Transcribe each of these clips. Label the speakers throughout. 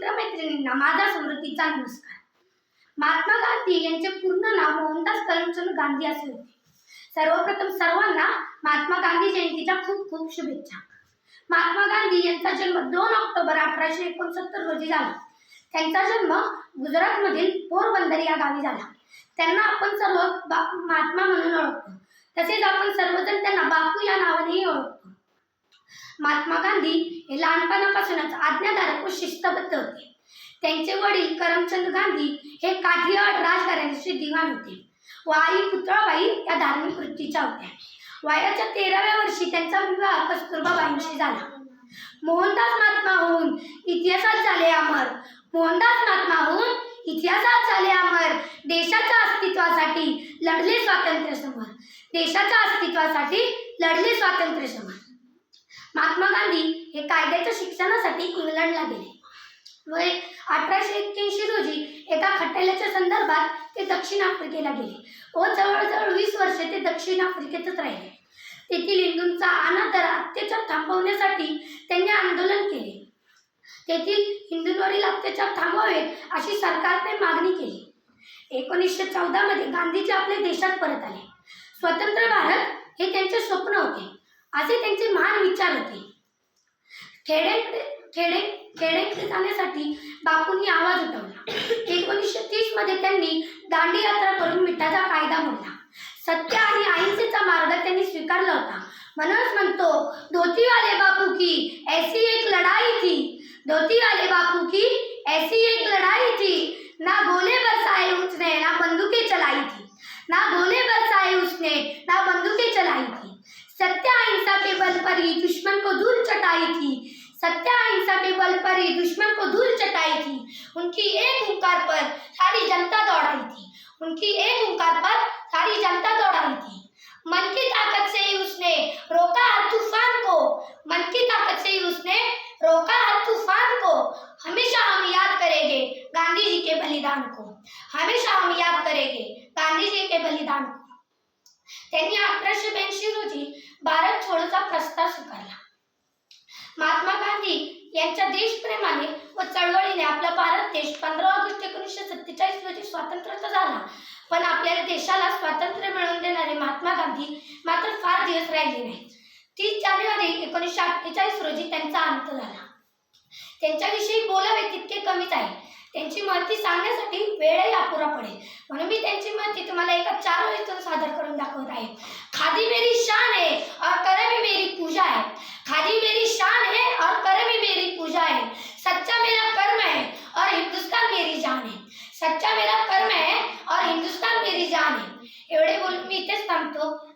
Speaker 1: मित्रमैत्रिणींना माझा समृद्धीचा नमस्कार. महात्मा गांधी यांचे पूर्ण नाव मोहनदास करमचंद गांधी असे होते. सर्वप्रथम सर्वांना महात्मा गांधी जयंतीच्या खूप खूप शुभेच्छा. महात्मा गांधी यांचा जन्म दोन ऑक्टोबर अठराशे एकोणसत्तर रोजी झाला. त्यांचा जन्म गुजरातमधील पोरबंदर या गावी झाला. त्यांना आपण सर्व महात्मा म्हणून ओळखतो. तसेच आपण सर्वजण त्यांना बापू या नावानेही ओळखतो महात्मा गांधी हे लहानपणापासूनच आज्ञाधारक व शिस्तबद्ध होते. त्यांचे वडील करमचंद गांधी हे काठियावाड राजघराण्याचे दिवाण होते व आई पुतळाबाई या धार्मिक वृत्तीच्या होत्या. वयाच्या तेराव्या वर्षी त्यांचा विवाह कस्तुरबाबाईंशी झाला. मोहनदास महात्मा होऊन इतिहासात झाले अमर. मोहनदास महात्मा होऊन इतिहासात झाले अमर. देशाच्या अस्तित्वासाठी लढले स्वातंत्र्य समर देशाच्या अस्तित्वासाठी लढले स्वातंत्र्य समर महात्मा गांधी हे कायद्याच्या शिक्षणासाठी इंग्लंडला गेले. व अठराशे एक्क्याऐंशी रोजी एका खटल्याच्या संदर्भात ते दक्षिण आफ्रिकेला गेले व जवळजवळ वीस वर्षे ते दक्षिण आफ्रिकेतच राहिले. तेथील हिंदूंचा अनादर अत्याचार थांबवण्यासाठी त्यांनी आंदोलन केले. तेथील हिंदूंवरील अत्याचार थांबवावेत अशी सरकारने मागणी केली. एकोणीसशे चौदामध्ये गांधीजी आपल्या देशात परत आले. स्वतंत्र भारत हे त्यांचे स्वप्न होते. असे त्यांचे महान विचार होते. खेडे खेडे खेड्याकडे जाण्यासाठी बापूंनी आवाज उठवला. एकोणीसशे तीसमध्ये त्यांनी दांडी यात्रा करून मिठाचा कायदा मोडला. सत्य आणि अहिंसेचा मार्ग त्यांनी स्वीकारला होता. म्हणूनच म्हणतो धोतीवाले बापू की ऐसी एक लढाई थी. धोतीवाले बापू की ऐसी एक लढाई थी. ना गोले बरसाए उसने ना बंदूकें चलाई थी. ना गोले पर ही दुश्मन को धूल चटाई थी। सत्य अहिंसा के बल पर ही दुश्मन को धूल चटाई थी। उनकी एक हुंकार पर सारी जनता दौड़ाई थी। उनकी एक हुंकार पर सारी जनता दौड़ाई थी। मन की ताकत से ही उसने रोका हर तूफ़ान को। मन की ताकत से ही उसने रोका हर तूफ़ान को। हमेशा हम याद करेंगे गांधी जी के बलिदान को। हमेशा हम याद करेंगे गांधी जी के बलिदान को। त्यांनी अठराशे ब्याऐंशी रोजी भारत छोडोचा चळवळीने आपला भारत देश पंधरा ऑगस्ट एकोणीसशे सत्तेचाळीस रोजी स्वतंत्र झाला. पण आपल्या देशाला स्वातंत्र्य मिळवून देणारे महात्मा गांधी मात्र फार दिवस राहिले नाही तीस जानेवारी एकोणीसशे अठ्ठेचाळीस रोजी त्यांचा अंत झाला. त्यांच्याविषयी बोलावे तितके कमीच आहे. त्यांची महती सांगण्यासाठी वेळही अपुरा पडेल. म्हणून मी त्यांची महती तुम्हाला एका चार ओळीतून सादर करून दाखवत आहे. खादी मेरी शान आहे. और करम मेरी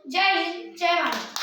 Speaker 1: જય હિન્દ જય ભારત